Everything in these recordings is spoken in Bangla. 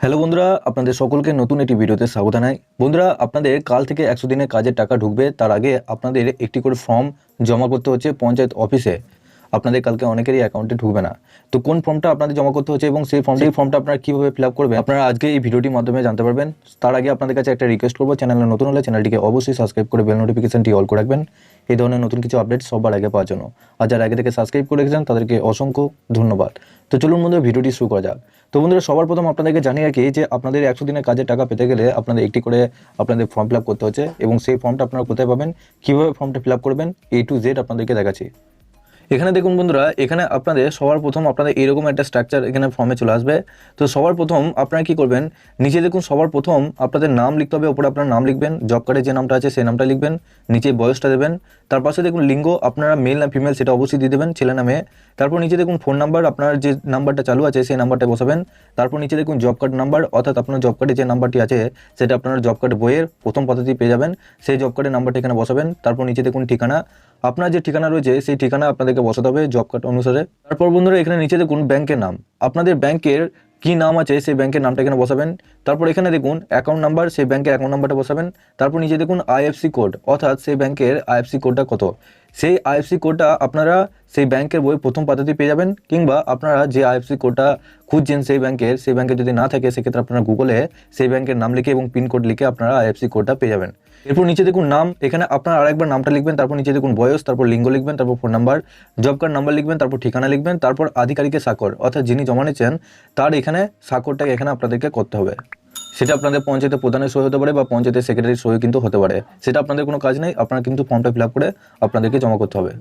হ্যালো বন্ধুরা, আপনাদের সকলকে নতুন একটি ভিডিওতে স্বাগত জানাই। বন্ধুরা, আপনাদের কাল থেকে একশো দিনের কাজের টাকা ঢুকবে, তার আগে আপনাদের একটি করে ফর্ম জমা করতে হচ্ছে পঞ্চায়েত অফিসে আপনাদের কালকে অনেকেরই অ্যাকাউন্টে ঢুকবে না। তো কোন ফর্মটা আপনাদের জমা করতে হচ্ছে এবং সেই ফর্ম সেই ফর্মটা আপনারা কীভাবে ফিল আপ করবেন, আপনারা আজকে এই ভিডিওটির মাধ্যমে জানতে পারবেন। তার আগে আপনাদের কাছে একটা রিকোয়েস্ট করব, চ্যানেলে নতুন হলে চ্যানেলটিকে অবশ্যই সাবস্ক্রাইব করে বেল নোটিফিকেশনটি অল করে রাখবেন। এই ধরনের নতুন কিছু আপডেট সবার আগে পাওয়ার জন্য। আর যারা আগে থেকে সাবস্ক্রাইব করে রেখেছেন, তাদেরকে অসংখ্য ধন্যবাদ। তো চলুন বন্ধুরা, ভিডিওটি শুরু করা যাক। তো বন্ধুরা, সবার প্রথম আপনাদেরকে জানিয়ে রাখি যে আপনাদের একশো দিনের কাজের টাকা পেতে গেলে আপনাদের একটি করে আপনাদের ফর্ম ফিল করতে হচ্ছে এবং সেই ফর্মটা আপনারা কোথায় পাবেন, কীভাবে ফর্মটা ফিল করবেন এ টু জেড আপনাদেরকে দেখাচ্ছি। এখানে দেখুন বন্ধুরা, এখানে আপনাদের সবার প্রথম আপনাদের এরকম একটা স্ট্রাকচার এখানে ফর্মে চলে আসবে। তো সবার প্রথম আপনারা কি করবেন, নিচে দেখুন সবার প্রথম আপনাদের নাম লিখতে হবে, ওপরে আপনার নাম লিখবেন জব কার্ডে যে নামটা আছে সেই নামটা লিখবেন, নিচে বয়সটা দেবেন, তার পাশে দেখুন লিঙ্গ, আপনারা মেল না ফিমেল সেটা অবশ্যই দিয়ে দেবেন, ছেলে না মেয়ে। তারপর নিচে দেখুন ফোন নাম্বার আপনার যে নাম্বারটা চালু আছে সেই নাম্বারটা বসাবেন। তারপর নিচে দেখুন জব কার্ড নাম্বার অর্থাৎ আপনার জব কার্ডে যে নাম্বারটি আছে সেটা আপনার জব কার্ড বইয়ের প্রথম পাতাতেই পেয়ে যাবেন। সেই জব কার্ডের নাম্বারটা এখানে বসাবেন, তারপর নিচে দেখুন ঠিকানা। আপনার যে ঠিকানা রয়েছে, সেই ঠিকানা আপনাদেরকে বসাতে হবে জব কার্ড অনুসারে। তারপর বন্ধুরা, এখানে নিচে দেখুন ব্যাংকের নাম। আপনাদের ব্যাংকের কি নাম আছে, সেই ব্যাংকের নামটা এখানে বসাবেন। তারপর এখানে দেখুন অ্যাকাউন্ট নাম্বার সেই ব্যাংকের অ্যাকাউন্ট নাম্বারটা বসাবেন। তারপর নিচে দেখুন আইএফসি কোড অর্থাৎ সেই ব্যাংকের আইএফসি কোডটা কত। সেই আইএফসি কোডটা আপনারা সেই ব্যাংকের বই প্রথম পাতাতেই পেয়ে যাবেন, কিংবা আপনারা যে আইএফসি কোডটা খুঁজছেন সেই ব্যাংকের, সেই ব্যাংকে যদি না থাকে, সেক্ষেত্রে আপনারা গুগলে সেই ব্যাংকের নাম লিখে এবং পিনকোড লিখে আপনারা আইএফসি কোডটা পেয়ে যাবেন। এরপর নিচে দেখুন নাম, এখানে আপনার আরেকবার নামটা লিখবেন, তারপর নিচে দেখুন বয়স, তারপর লিঙ্গ লিখবেন, তারপর phone number job card number লিখবেন, তারপর ঠিকানা লিখবেন, তারপর আধিকারিকের স্বাক্ষর অর্থাৎ যিনি জমা নিচ্ছেন তার এখানে স্বাক্ষরটাকে এখানে আপনাদেরকে করতে হবে। সেটা আপনাদের পঞ্চায়েতের প্রধানের সই হতে পারে বা পঞ্চায়েতের সেক্রেটারির সই কিন্তু হতে পারে। সেটা আপনাদের কোনো কাজ নেই, আপনারা কিন্তু ফর্মটা ফিল করে আপনাদেরকে জমা করতে হবে।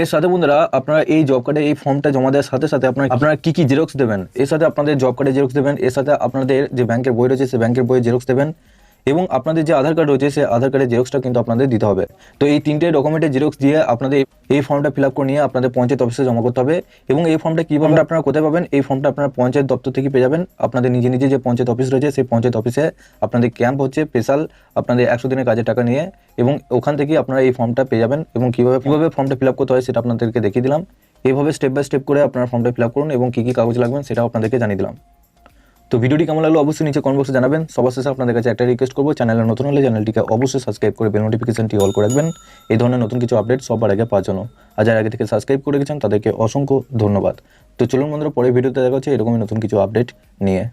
এর সাথে বন্ধুরা, আপনারা এই জব কার্ডে এই ফর্মটা জমা দেওয়ার সাথে সাথে আপনারা আপনারা কী কী জেরক্স দেবেন? এর সাথে আপনাদের জব কার্ডে জেরক্স দেবেন, এর সাথে আপনাদের যে ব্যাংকের বই রয়েছে সে ব্যাংকের বইয়ের জেরক্স দেবেন। এবং আপনাদের যে আধার কার্ড রয়েছে সেই আধার কার্ডের জেরক্সটা কিন্তু আপনাদের দিতে হবে। তো এই তিনটে ডকুমেন্টের জেরক্স দিয়ে আপনাদের এই ফর্মটা ফিল আপ করে নিয়ে আপনাদের পঞ্চায়েত অফিসে জমা করতে হবে এবং এই ফর্মটা কী ফর্মটা আপনারা কোথায় পাবেন এই ফর্মটা আপনারা পঞ্চায়েত দপ্তর থেকে পেয়ে যাবেন। আপনাদের নিজে নিজে যে পঞ্চায়েত অফিস রয়েছে সেই পঞ্চায়েত অফিসে আপনাদের ক্যাম্প হচ্ছে স্পেশাল আপনাদের একশো দিনের কাজের টাকা নিয়ে এবং ওখান থেকে আপনারা এই ফর্মটা পেয়ে যাবেন এবং কীভাবে কীভাবে ফর্মটা ফিল আপ করতে হয় সেটা আপনাদেরকে দেখিয়ে দিলাম। এইভাবে স্টেপ বাই স্টেপ করে আপনারা ফর্মটা ফিল আপ করুন এবং কী কী কাগজ লাগবেন সেটাও আপনাদেরকে জানিয়ে দিলাম। তো ভিডিওটি কেমন লাগল অবশ্যই নিচে কমেন্ট বক্সে জানাবেন। সবার শেষে আপনাদের কাছে একটা রিকোয়েস্ট করব, চ্যানেলে নতুন হলে চ্যানেলটিকে অবশ্যই সাবস্ক্রাইব করে বেল নোটিফিকেশনটি অল করে রাখবেন। এই ধরনের নতুন কিছু আপডেট সবার আগে পাওয়ার জন্য। আর যারা আগে থেকে সাবস্ক্রাইব করে গেছেন তাদেরকে অসংখ্য ধন্যবাদ। তো চলুন বন্ধুরা পরে ভিডিওতে দেখা হচ্ছে এরকমই নতুন কিছু আপডেট নিয়ে।